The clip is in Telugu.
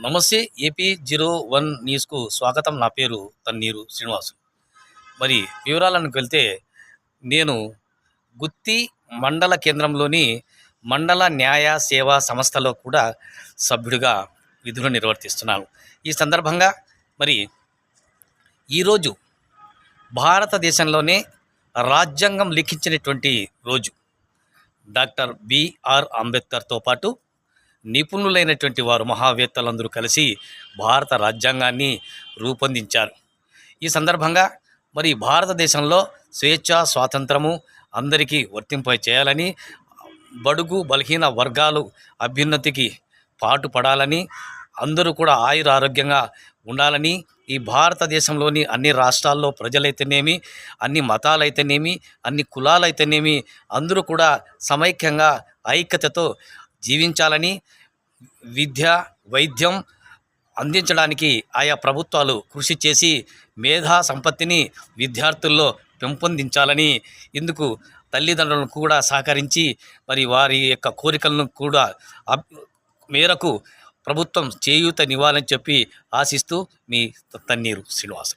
నమస్తే ఏపీ జీరో వన్ న్యూస్కు స్వాగతం. నా పేరు తన్నీరు శ్రీనివాసు. మరి వివరాలను వెళ్తే నేను గుత్తి మండల కేంద్రంలోని మండల న్యాయ సేవా సంస్థలో కూడా సభ్యుడిగా విధులు నిర్వర్తిస్తున్నాను. ఈ సందర్భంగా మరి ఈరోజు భారతదేశంలోనే రాజ్యాంగం లిఖించినటువంటి రోజు. డాక్టర్ బిఆర్ అంబేద్కర్తో పాటు నిపుణులైనటువంటి వారు మహావేత్తలందరూ కలిసి భారత రాజ్యాంగాన్ని రూపొందించారు. ఈ సందర్భంగా మరి భారతదేశంలో స్వేచ్ఛ స్వాతంత్రము అందరికీ వర్తింప చేయాలని బడుగు బలహీన వర్గాలు అభ్యున్నతికి పాటుపడాలని అందరూ కూడా ఆయుర ఆరోగ్యంగా ఉండాలని ఈ భారతదేశంలోని అన్ని రాష్ట్రాల్లో ప్రజలైతేనేమి అన్ని మతాలైతేనేమి అన్ని కులాలైతేనేమి అందరూ కూడా సమైక్యంగా ఐక్యతతో జీవించాలని విద్య వైద్యం అందించడానికి ఆయా ప్రభుత్వాలు కృషి చేసి మేధా సంపత్తిని విద్యార్థుల్లో పెంపొందించాలని ఇందుకు తల్లిదండ్రులను కూడా సహకరించి మరి వారి యొక్క కోరికలను కూడా మేరకు ప్రభుత్వం చేయూతనివ్వాలని చెప్పి ఆశిస్తూ మీ తన్నీరు శ్రీనివాస్.